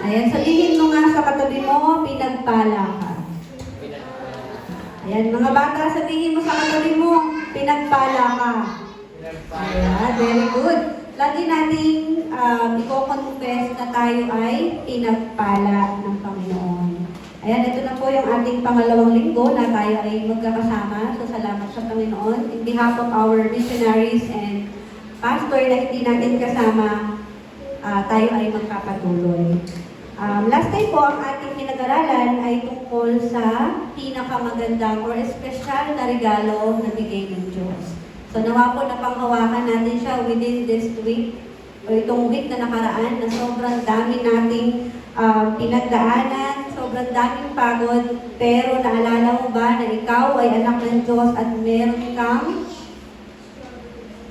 Ayan, sabihin mo nga sa katabi mo, pinagpala ka. Ayan, mga bata, sabihin mo sa katabi mo, pinagpala ka. Ayan, very good. Lagi nating um, i-confess na tayo ay pinagpala ng Panginoon. Ayan, ito na po yung ating pangalawang linggo na tayo ay magkakasama. So, salamat sa Panginoon. In behalf of our missionaries and pastor na hindi natin kasama, ah, tayo ay magpapatuloy. Um, last time po, ang ating pinag-aralan ay tungkol sa pinakamagandang or espesyal na regalo na bigay ng Diyos. So nawa po na panghawakan natin siya within this week o itong week na nakaraan na sobrang dami nating um, pinagdaanan, sobrang daming pagod, pero naalala mo ba na ikaw ay anak ng Diyos at meron kang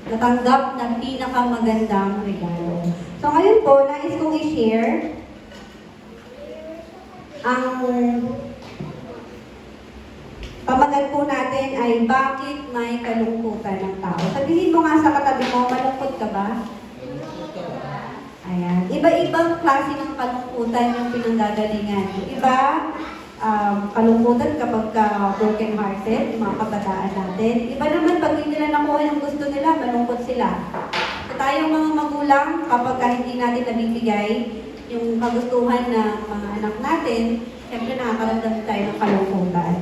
natanggap na pinakamagandang regalo. So ngayon po, nais kong i-share ang pamagat po natin ay bakit may kalungkutan ng tao. Sabihin mo nga sa katabi mo, malungkot ka ba? Ayan. Iba-ibang klase ng kalungkutan yung pinanggagalingan. Iba, um, kalungkutan kapag ka broken-hearted, yung mga kabataan natin. Iba naman, pag hindi nila nakuha yung gusto nila, malungkot sila. So tayong mga magulang, kapag ka hindi natin nabibigay yung kagustuhan ng mga anak natin, siyempre nakakaramdam tayo ng kalungkutan.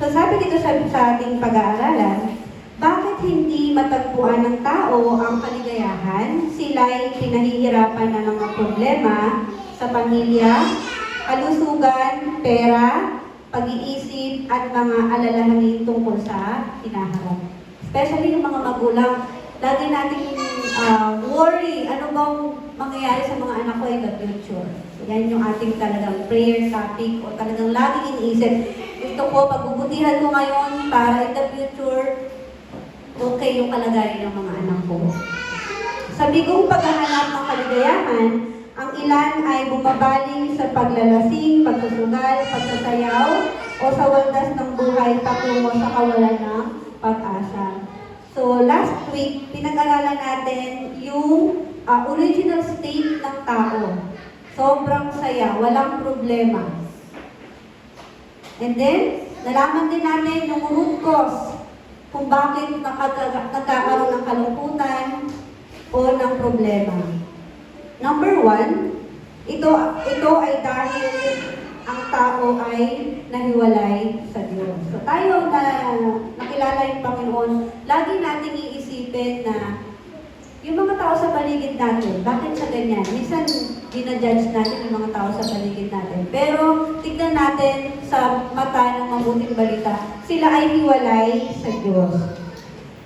So sabi dito sa, sa ating pag-aaralan, bakit hindi matagpuan ng tao ang kaligayahan? Sila'y pinahihirapan ng mga problema sa pamilya, kalusugan, pera, pag-iisip, at mga alalahanin tungkol sa hinaharap. Especially yung mga magulang, lagi nating ah, worry, ano bang mangyayari sa mga anak ko in the future. Yan yung ating talagang prayer topic o talagang laging iniisip. Gusto ko, pagbubutihan ko ngayon para in the future, okay yung kalagayan ng mga anak ko. Sa bigong paghahanap ng kaligayahan, ang ilan ay bumabaling sa paglalasing, pagsusugal, pagsasayaw, o sa waldas ng buhay patungo sa kawalan ng pag-asa. So last week, pinag-aralan natin yung ah, original state ng tao. Sobrang saya, walang problema. And then, nalaman din natin yung root cause kung bakit nagkakaroon ng kalungkutan o ng problema. Number one, ito, ito ay dahil ang tao ay nahiwalay sa Diyos. So tayo na nakilala yung Panginoon, lagi nating iisipin na yung mga tao sa paligid natin, bakit sa ganyan? Minsan, dinajudge natin yung mga tao sa paligid natin. Pero, tignan natin sa mata ng mabuting balita, sila ay hiwalay sa Diyos.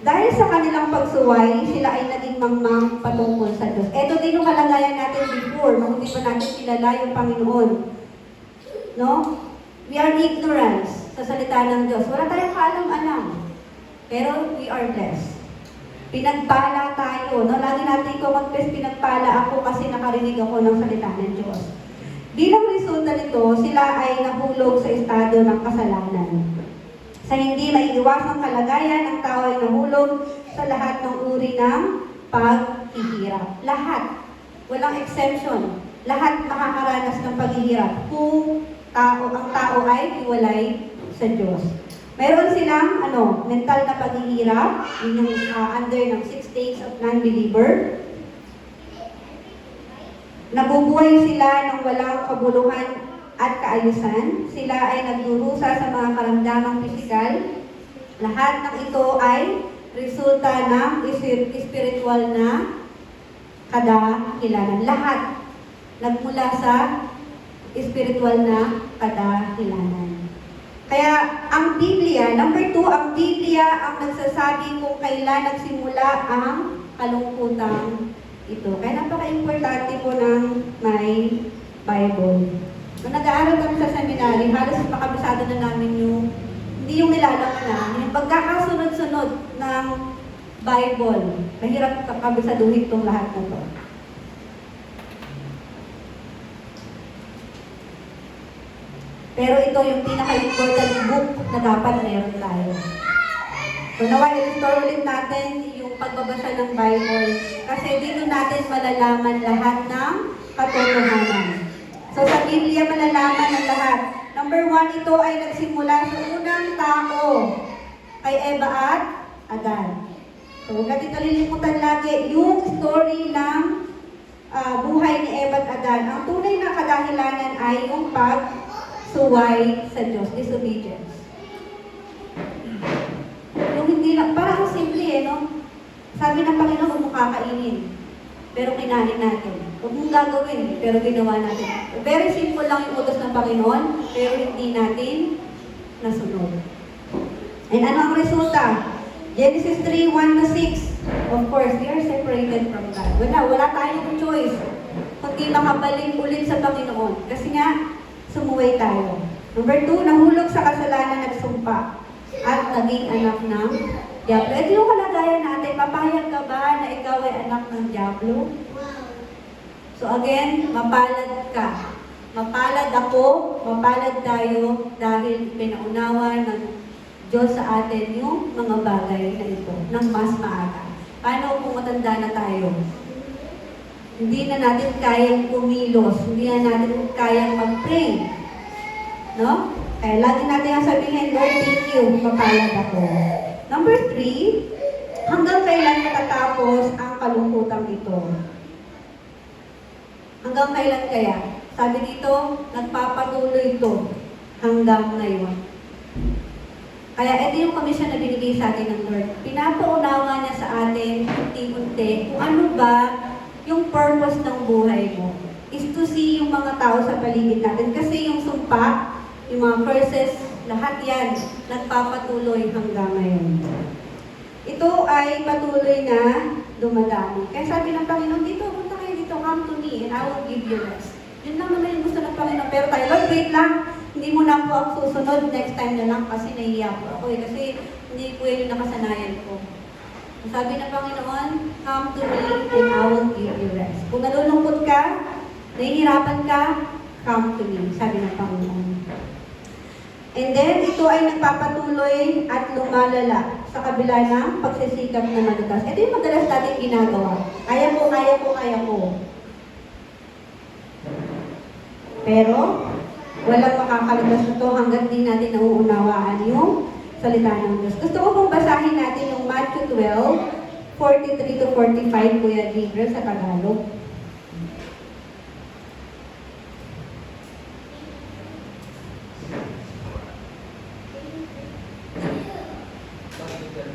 Dahil sa kanilang pagsuway, sila ay naging mangmang patungkol sa Diyos. Ito din yung kalagayan natin before, nung hindi pa natin kilala yung Panginoon. No? We are ignorance sa salita ng Diyos. Wala tayong kaalam-alam. Pero we are blessed. Pinagpala tayo. No? Lagi natin ko mag-confess, pinagpala ako kasi nakarinig ako ng salita ng Diyos. Bilang resulta nito, sila ay nahulog sa estado ng kasalanan. Sa hindi maiiwasang kalagayan, ang tao ay nahulog sa lahat ng uri ng paghihirap. Lahat. Walang exemption. Lahat makakaranas ng paghihirap kung tao, ang tao ay iwalay sa Diyos. Meron silang ano, mental na paghihirap, yun yung ah, under ng six states of non-believer. Nabubuhay sila ng walang kabuluhan at kaayusan. Sila ay nagdurusa sa mga karamdamang pisikal. Lahat ng ito ay resulta ng spiritual na kadahilanan. Lahat nagmula sa spiritual na kadahilanan. Kaya ang Biblia, number two, ang Biblia ang nagsasabi kung kailan nagsimula ang kalungkutan ito. Kaya napaka-importante po ng may Bible. Nung nag-aaral kami sa seminary, halos makabisado na namin yung, hindi yung nilalaman na, yung pagkakasunod-sunod ng Bible. Mahirap kabisaduhin itong lahat na to. Pero ito yung pinaka-important book na dapat meron tayo. So nawa i-restore ulit natin yung pagbabasa ng Bible kasi dito natin malalaman lahat ng katotohanan. So sa Biblia malalaman ng lahat. Number one, ito ay nagsimula sa unang tao kay Eva at Adan. So huwag natin kalilimutan lagi yung story ng ah, buhay ni Eva at Adan. Ang tunay na kadahilanan ay yung pag-suway sa Diyos, disobedience. Yung hindi lang, parang ang simple eh, no? Sabi ng Panginoon, huwag mo kakainin. Pero kinain natin. Huwag mong gagawin, pero ginawa natin. Very simple lang yung utos ng Panginoon, pero hindi natin nasunod. And ano ang resulta? Genesis 3, 1 to 6. Of course, we are separated from God. Wala, wala tayong choice. Kundi makabalik ulit sa Panginoon. Kasi nga, sumuway tayo. Number 2, nahulog sa kasalanan nagsumpa at naging anak ng Diablo. Ito yung kalagayan natin. Papayag ka ba na ikaw ay anak ng Diablo? So again, mapalad ka. Mapalad ako, mapalad tayo dahil pinaunawa ng Diyos sa atin yung mga bagay na ito ng mas maaga. Paano kung matanda na tayo? Hindi na natin kayang kumilos, hindi na natin kayang mag-pray. No? Kaya lagi natin ang sabihin, Lord, thank you, mapalad ako. Number three, hanggang kailan matatapos ang kalungkutan ito? Hanggang kailan kaya? Sabi dito, nagpapatuloy ito hanggang ngayon. Kaya ito yung commission na binigay sa atin ng Lord. Pinapaunawa niya sa atin, unti-unti, kung ano ba yung purpose ng buhay mo. Is to see yung mga tao sa paligid natin. Kasi yung sumpa, yung mga curses, lahat yan, nagpapatuloy hanggang ngayon. Ito ay patuloy na dumadami. Kaya sabi ng Panginoon, dito, punta kayo dito, come to me, and I will give you rest. Yun lang naman yung gusto ng Panginoon. Pero tayo, Lord, wait lang. Hindi mo na po ako susunod. Next time na lang kasi nahiya po ako eh. Kasi hindi po yun yung nakasanayan ko. Ang Sabi ng Panginoon, come to me and I will give you rest. Kung nalulungkot ka, nahihirapan ka, come to me. Sabi ng Panginoon. And then, ito ay nagpapatuloy at lumalala sa kabila ng pagsisikap na madutas. Ito yung madalas natin ginagawa. Kaya ko, kaya ko, kaya ko. Pero, walang makakalutas nito hanggang di natin nauunawaan yung salita ng Diyos. Gusto ko pong basahin natin yung Matthew 12, 43 to 45, Kuya Gabriel, sa Tagalog.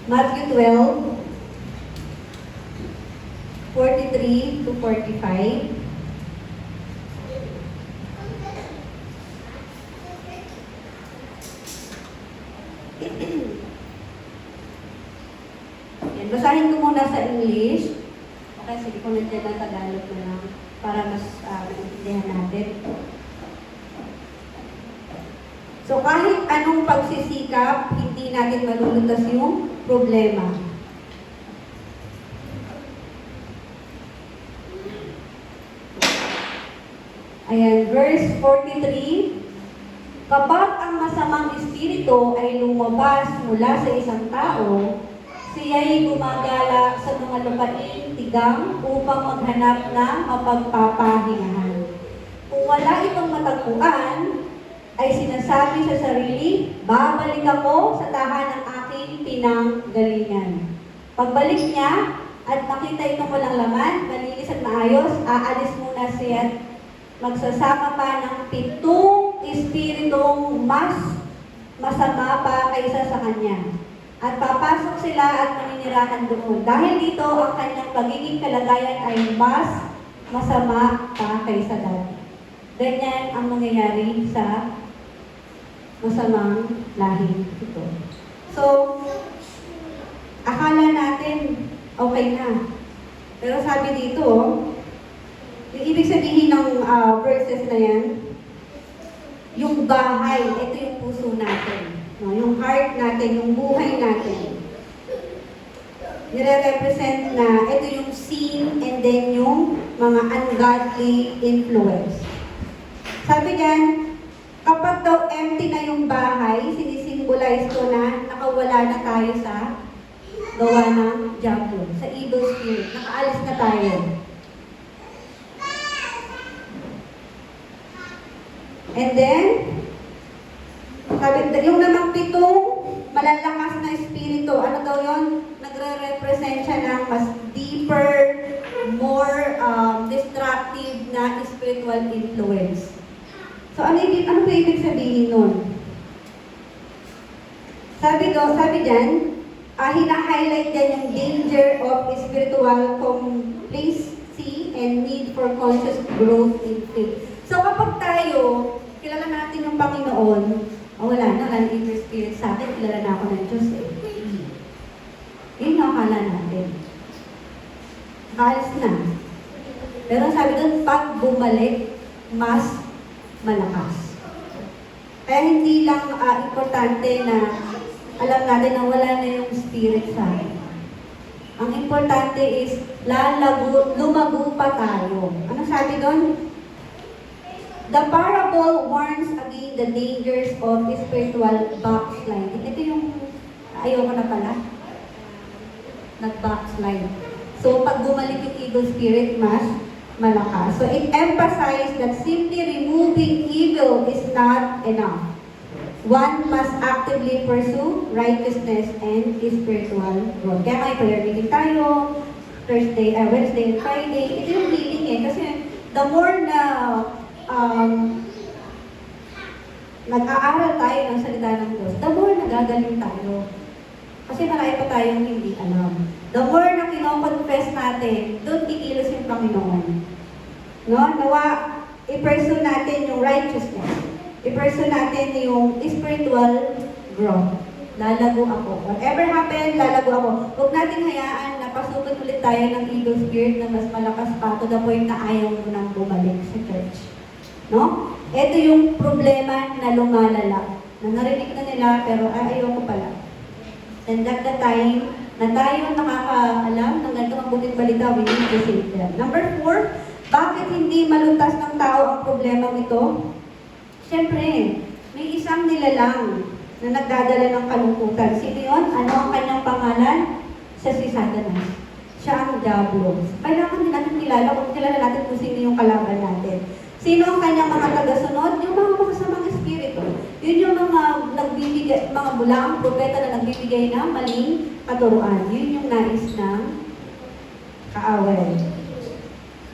Matthew 12, 43 to 45. Yan, basahin ko muna sa English. Okay, sige ko nandiyan ng Tagalog na lang para mas uh, maintindihan natin. So kahit anong pagsisikap, hindi natin malulutas yung problema. Ayan, verse 43. Kapag ang masamang espiritu ay lumabas mula sa isang tao, siya'y gumagala sa mga lupaing tigang upang maghanap ng mapagpapahingahan. Kung wala itong matagpuan, ay sinasabi sa sarili, babalik ako sa tahan ng aking pinanggalingan. Pagbalik niya, at nakita itong walang laman, malinis at maayos, aalis muna siya at magsasama pa ng pitong espiritong mas masama pa kaysa sa kanya. At papasok sila at maninirahan doon. Dahil dito, ang kanyang pagiging kalagayan ay mas masama pa kaysa dati. Ganyan ang mangyayari sa masamang lahi ito. So, akala natin okay na. Pero sabi dito, yung ibig sabihin ng ah, verses na yan, yung bahay, ito yung puso natin. No? Yung heart natin, yung buhay natin. Nire-represent na ito yung sin and then yung mga ungodly influence. Sabi niyan, kapag daw empty na yung bahay, sinisimbolize ko na nakawala na tayo sa gawa ng Diablo, sa evil spirit. Nakaalis na tayo. And then, sabi, yung namang pitong malalakas na espiritu, ano daw yun? Nagre-represent siya ng mas deeper, more um, destructive na spiritual influence. So ano, ibig, ano ba ibig sabihin nun? Sabi do, sabi dyan, ah hina-highlight dyan yung danger of spiritual complacency and need for conscious growth in faith. So kapag tayo, kilala natin yung Panginoon, oh, wala na, wala na spirit sa akin, kilala na ako ng Diyos eh. Yun yung akala natin. Alis na. Pero sabi doon, pag bumalik, mas malakas. Kaya hindi lang ah, importante na alam natin na wala na yung spirit sa akin. Ang importante is lalago, lumago pa tayo. Ano sabi doon? The parable warns against the dangers of spiritual backsliding. Ito yung, ayoko na pala, nag-backslide. So, pag bumalik yung evil spirit, mas malakas. So, it emphasized that simply removing evil is not enough. One must actively pursue righteousness and spiritual growth. Kaya ngayon, prayer meeting tayo, Thursday, uh, Wednesday, Friday. Ito yung healing eh. Kasi the more na um, nag-aaral tayo ng salita ng Diyos, the more nagagaling tayo. Kasi marami pa tayong hindi alam. The more na kinoconfess natin, doon kikilos yung Panginoon. No? Nawa, i-pursue natin yung righteousness. I-pursue natin yung spiritual growth. Lalago ako. Whatever happen, lalago ako. Huwag natin hayaan na pasukin ulit tayo ng evil spirit na mas malakas pa to the point na ayaw mo nang bumalik sa church. No? Ito yung problema na lumalala. Na narinig na nila, pero ay, ayoko pala. And at the time, na tayo nakakaalam ng ganito ang buting balita, need to save them. Number four, bakit hindi maluntas ng tao ang problema ito? Siyempre, may isang nilalang na nagdadala ng kalungkutan. Sino yun? Ano ang kanyang pangalan? Siya si Satanas. Siya ang Diablo. Kailangan din natin kilala kung kilala natin kung sino yung kalaban natin. Sino ang kanyang mga tagasunod? Yung mga espiritu. Yun yung mga nagbibigay, mga bulaang propeta na nagbibigay ng maling katuruan. Yun yung nais ng kaaway.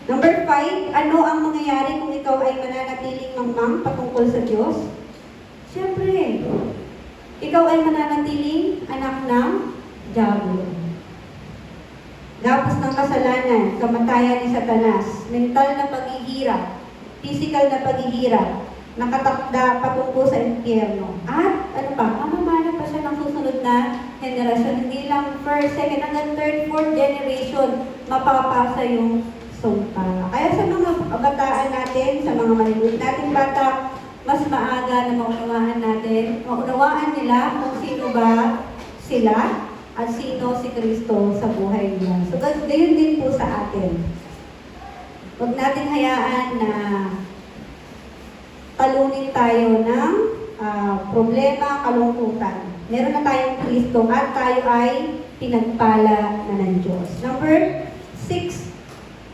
Number five, ano ang mangyayari kung ikaw ay mananatiling mangmang patungkol sa Diyos? Siyempre, ikaw ay mananatiling anak ng Diablo. Gapos ng kasalanan, kamatayan ni Satanas, mental na paghihirap, physical na paghihirap, nakatakda patungo sa impyerno. At ano pa, mamamana pa siya ng susunod na generasyon. Hindi lang first, second, hanggang third, fourth generation, mapapasa yung sumpa. Kaya sa mga kabataan natin, sa mga maliliit nating bata, mas maaga na maunawaan natin, maunawaan nila kung sino ba sila at sino si Kristo sa buhay nila. So, gayon din po sa atin. Huwag natin hayaan na talunin tayo ng ah, problema, kalungkutan. Meron na tayong Kristo at tayo ay pinagpala na ng Diyos. Number six,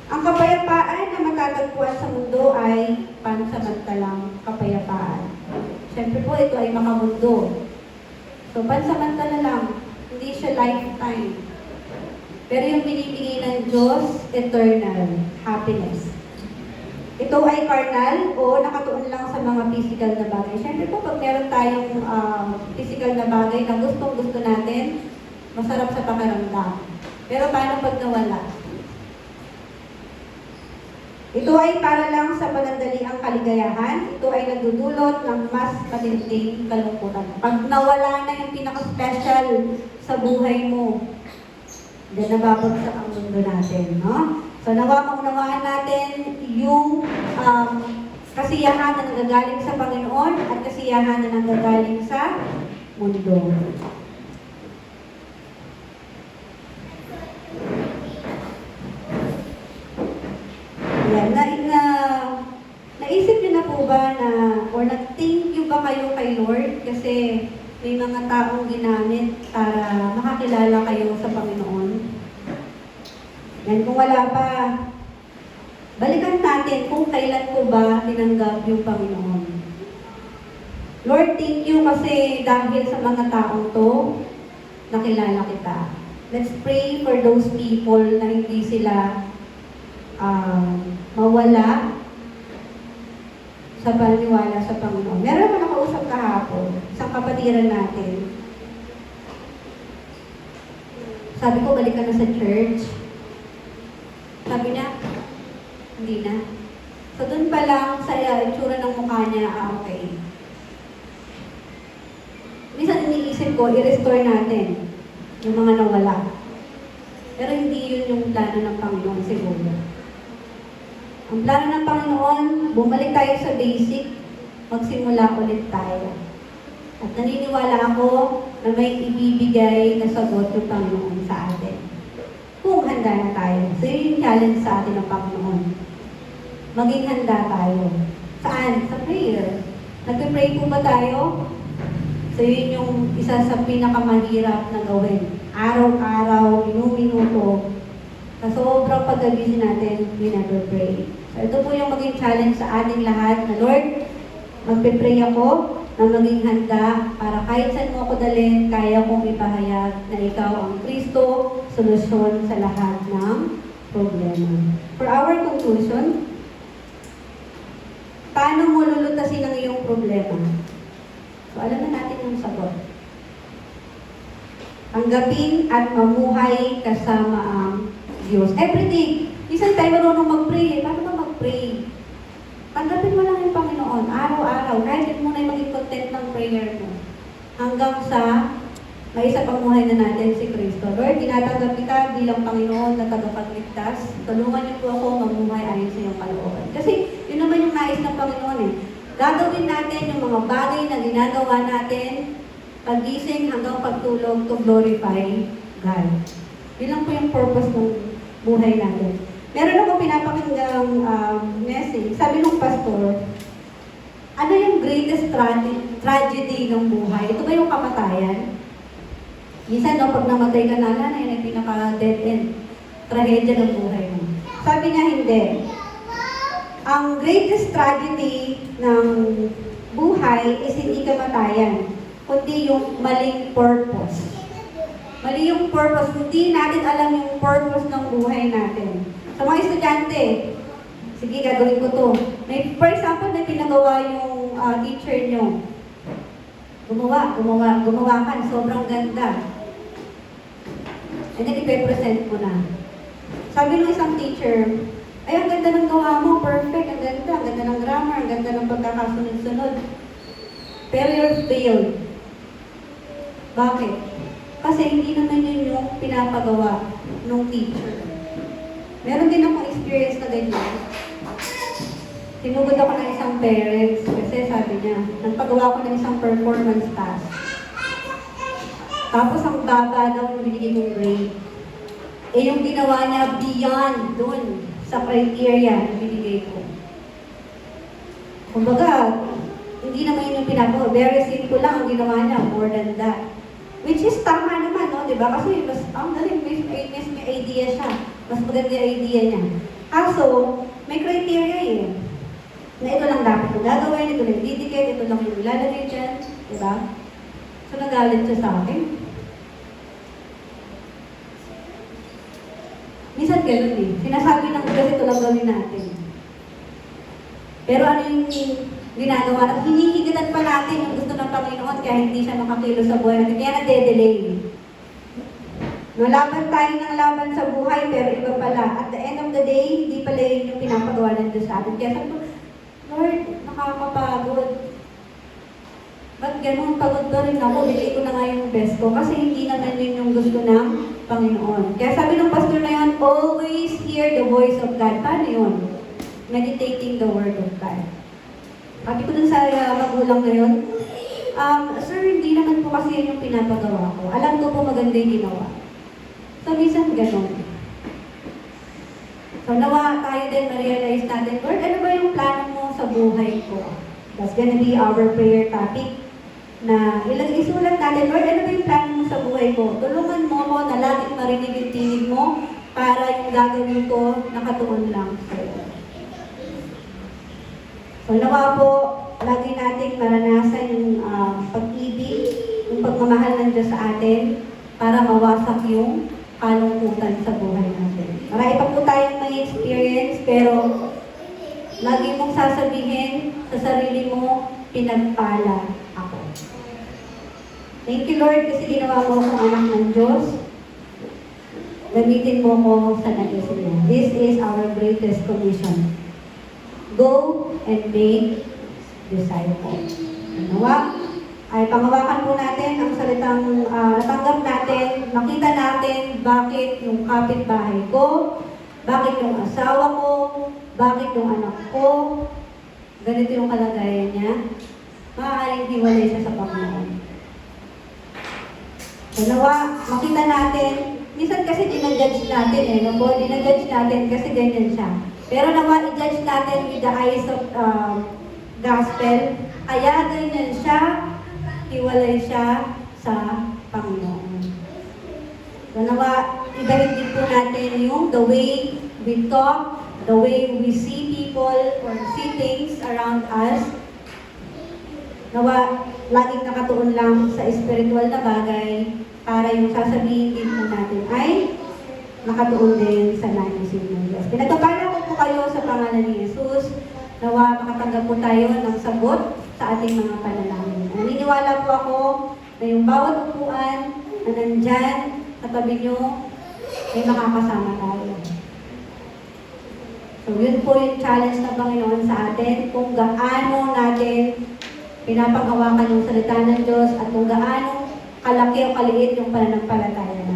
ang kapayapaan na matatagpuan sa mundo ay pansamantalang kapayapaan. Siyempre po, ito ay makamundo. So, pansamantala lang. Hindi siya lifetime. Pero yung binibigay ng Diyos, eternal happiness. Ito ay carnal o nakatuon lang sa mga physical na bagay. Siyempre po, pag meron tayong um, physical na bagay na gustong gusto natin, masarap sa pakiramdam. Pero paano pag nawala? Ito ay para lang sa panandaliang kaligayahan. Ito ay nagdudulot ng mas matinding kalungkutan. Pag nawala na yung pinaka-special sa buhay mo, then nababagsak ang mundo natin, no? So nawa maunawaan natin yung um, kasiyahan na nanggagaling sa Panginoon at kasiyahan na nanggagaling sa mundo. Yan, na, na, naisip niyo na po ba na, or nag-thank you ba kayo kay Lord? Kasi may mga taong ginamit para makakilala kayo sa Panginoon. Yan, kung wala pa, balikan natin kung kailan ko ba tinanggap yung Panginoon. Lord, thank you kasi dahil sa mga taong to, nakilala kita. Let's pray for those people na hindi sila um, mawala sa paniwala sa Panginoon. Meron ako nakausap kahapon, isang kapatiran natin. Sabi ko, balik ka na sa church. Sabi niya, hindi na. So doon pa lang sa uh, itsura ng mukha niya, ah, okay. Minsan iniisip ko, i-restore natin yung mga nawala. Pero hindi yun yung plano ng Panginoon siguro. Ang plano ng Panginoon, bumalik tayo sa basic, magsimula ulit tayo. At naniniwala ako na may ibibigay na sagot yung Panginoon sa atin. Handa na tayo. So yun yung challenge sa atin ng Panginoon. Maging handa tayo. Saan? Sa prayer. Nagpe-pray po ba tayo? So yun yung isa sa pinakamahirap na gawin. Araw-araw, minuto sa sobrang pagkagising natin, we never pray. So ito po yung maging challenge sa ating lahat na Lord, magpe-pray ako na maging handa para kahit saan mo ako dalhin, kaya kong ipahayag na ikaw ang Kristo, solusyon sa lahat ng problema. For our conclusion, paano mo lulutasin ang iyong problema? So alam na natin yung sagot. Tanggapin at mamuhay kasama ang Diyos. Everyday, isang tayo marunong mag-pray. Paano ba mag-pray? Tanggapin mo lang yung Panginoon, araw-araw. Kahit muna yung maging content ng prayer mo. Hanggang sa may isa pang buhay na natin si Kristo. Lord, tinatanggap kita bilang Panginoon na tagapagligtas. Tulungan niyo po ako mamuhay ayon sa iyong kalooban. Kasi yun naman yung nais ng Panginoon eh. Gagawin natin yung mga bagay na ginagawa natin pagising hanggang pagtulog to glorify God. Yun lang po yung purpose ng buhay natin. Meron ako pinapakinggang um, message. Sabi ng pastor, ano yung greatest tra- tragedy ng buhay? Ito ba yung kamatayan? Minsan, no, pag namatay ka na, na yun yung pinaka-dead end. Trahedya ng buhay mo. Sabi niya, hindi. Ang greatest tragedy ng buhay is hindi kamatayan, kundi yung maling purpose. Mali yung purpose. Hindi natin alam yung purpose ng buhay natin. Sa mga estudyante, sige, gagawin ko to. May, for example, may pinagawa yung ah, teacher nyo. Gumawa, gumawa, gumawa ka, sobrang ganda. And then, ipe-present mo na. Sabi ng isang teacher, ay, ang ganda ng gawa mo, perfect, ang ganda, ang ganda ng grammar, ang ganda ng pagkakasunod-sunod. Pero you're failed. Bakit? Kasi hindi naman yun yung pinapagawa ng teacher. Meron din akong experience na ganyan. Tinugod ako ng isang parents kasi sabi niya, nagpagawa ko ng isang performance task. Tapos ang baba daw yung binigay kong grade. Eh yung ginawa niya beyond dun sa criteria na binigay ko. Kumbaga, hindi naman yun yung pinagawa. Very simple lang ang ginawa niya, more than that. Which is tama naman, no? Di ba? Kasi mas, ang galing, may, may, may, may idea siya. Mas maganda yung idea niya. Kaso, may criteria eh. Na ito lang dapat ko gagawin, ito lang didikit, ito lang yung ilalagay dyan. Di ba? So, nagalit siya sa akin. Minsan ganun eh. Sinasabi ng kasi ito lang gawin natin. Pero ano yung ginagawa natin? Hinihigatan pa natin yung gusto ng Panginoon kaya hindi siya makakilos sa buhay natin. Kaya nade-delay. Nalaban tayo ng laban sa buhay, pero iba pala. At the end of the day, hindi pala yun yung pinapagawa ng Diyos sa atin. Kaya sabi ko, Lord, nakakapagod. Ba't ganun pagod pa rin ako? Bigay ko na nga yung best ko. Kasi hindi naman yun yung gusto ng Panginoon. Kaya sabi ng pastor na yun, always hear the voice of God. Paano yun? Meditating the word of God. Sabi ko dun sa uh, magulang ngayon, um, Sir, hindi naman po kasi yun yung pinapagawa ko. Alam ko po maganda yung ginawa. So, minsan ganun. So, nawa tayo din na-realize natin, Lord, ano ba yung plano mo sa buhay ko? That's gonna be our prayer topic na ilang isulat natin, Lord, ano ba yung plano mo sa buhay ko? Tulungan mo ako na laging marinig yung tinig mo para yung gagawin ko nakatuon lang sa iyo. So nawa po, lagi nating maranasan yung ah, pag-ibig, yung pagmamahal ng Diyos sa atin para mawasak yung kalungkutan sa buhay natin. Marami pa po tayong may experience, pero lagi mong sasabihin sa sarili mo, pinagpala ako. Thank you, Lord, kasi ginawa mo akong anak ng Diyos. Gamitin mo ko sa nais mo. This is our greatest commission. Go and make disciples. Nawa, ay pangawakan po natin ang salitang ah, natanggap natin, makita natin bakit yung kapitbahay ko, bakit yung asawa ko, bakit yung anak ko, ganito yung kalagayan niya, maaaring hiwalay siya sa Panginoon. Dalawa, makita natin, minsan kasi dinajudge natin eh, no po, dinajudge natin kasi ganyan siya. Pero nawa, i-judge natin with the eyes of uh, gospel, kaya ganyan siya, hiwalay siya sa Panginoon. So nawa, ibahin din po natin yung the way we talk, the way we see people or see things around us, Nawa, laging nakatuon lang sa spiritual na bagay para yung sasabihin din po natin ay nakatuon din sa naisin ng Diyos. Pinagpapala ko po kayo sa pangalan ni Jesus. Nawa, makatanggap po tayo ng sagot sa ating mga panalangin. Naniniwala po ako na yung bawat upuan na nandyan sa tabi nyo ay makakasama tayo. So yun po yung challenge ng Panginoon sa atin kung gaano natin pinapanghawakan yung salita ng Diyos at kung gaano kalaki o kaliit yung pananampalataya natin.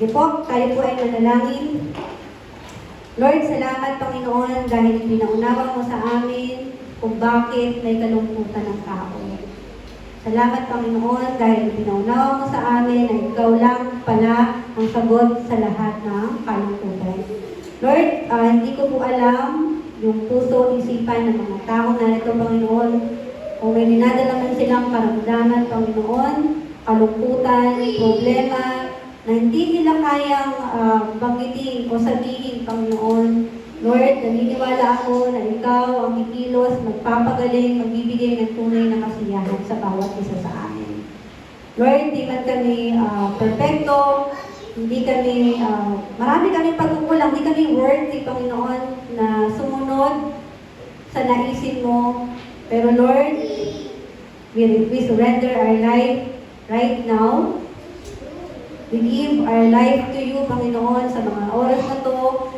Sige po, tayo po ay manalangin. Lord, salamat Panginoon dahil pinaunawa mo sa amin kung bakit may kalungkutan ng tao. Salamat Panginoon dahil pinaunawa mo sa amin na ikaw lang pala ang sagot sa lahat ng kalungkutan. Lord, ah, hindi ko po alam yung puso, isipan ng mga tao na ito, Panginoon. Kung may dinadala man silang karamdaman, Panginoon, kalungkutan, problema, na hindi nila kayang ah, banggitin o sabihin, Panginoon. Lord, naniniwala ako na ikaw ang kikilos, magpapagaling, magbibigay ng tunay na kasiyahan sa bawat isa sa amin. Lord, hindi man kami ah, perfecto, hindi kami, ah, marami kami pagkukulang, hindi kami worthy, Panginoon, na sumunod sa naisin mo. Pero Lord, we, we surrender our life right now. We give our life to you, Panginoon, sa mga oras na to.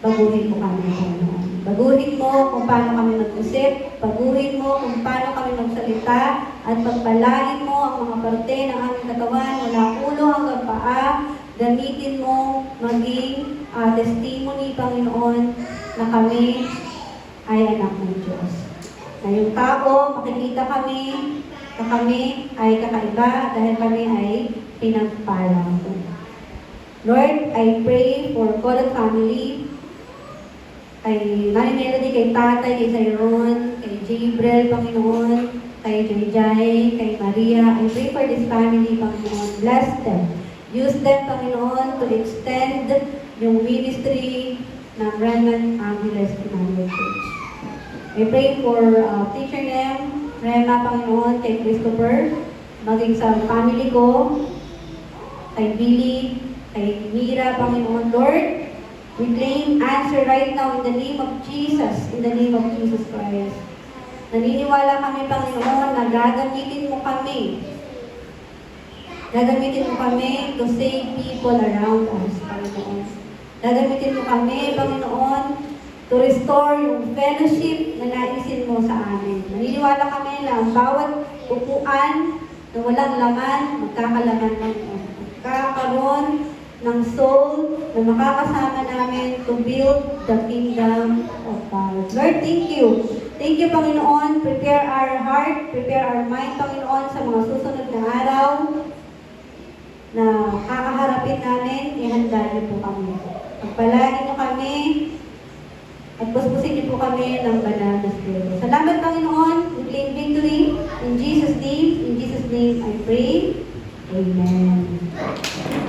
Baguhin mo kami, Panginoon. Baguhin mo kung paano kami mag-usip. Baguhin mo kung paano kami magsalita. At pagpalain mo ang mga parte ng aming katawan mula ulo hanggang paa. Gamitin mo maging ah, testimony, Panginoon, na kami ay anak ng Diyos. Na yung tao, makikita kami na kami ay kakaiba dahil kami ay pinagpala mo. Lord, I pray for Kodak family, kay Mami Melody, kay Tatay, kay Sayron, kay Jibrel, Panginoon, kay Jai kay Maria. I pray for this family, Panginoon. Bless them. Use them, Panginoon, to extend yung ministry ng Renan Angeles Emmanuel Church. I pray for uh, Teacher Nem, Rema, Panginoon, kay Christopher, maging sa family ko, kay Billy, kay Mira, Panginoon, Lord, we claim answer right now in the name of Jesus, in the name of Jesus Christ. Naniniwala kami, Panginoon, na gagamitin mo kami. Gagamitin mo kami to save people around us, Panginoon. Gagamitin mo kami, Panginoon, to restore yung fellowship na naisin mo sa amin. Naniniwala kami na ang bawat upuan na walang laman, magkakalaman Panginoon. Magkakaroon ng soul na makakasama namin to build the kingdom of God. Lord, thank you. Thank you, Panginoon. Prepare our heart, prepare our mind, Panginoon, sa mga susunod na araw na kakaharapin namin, ihanda niyo po kami. Pagpalain niyo kami, at puspusin niyo po kami ng banal na Espiritu. Salamat Panginoon, we claim victory. In Jesus' name, in Jesus' name I pray. Amen.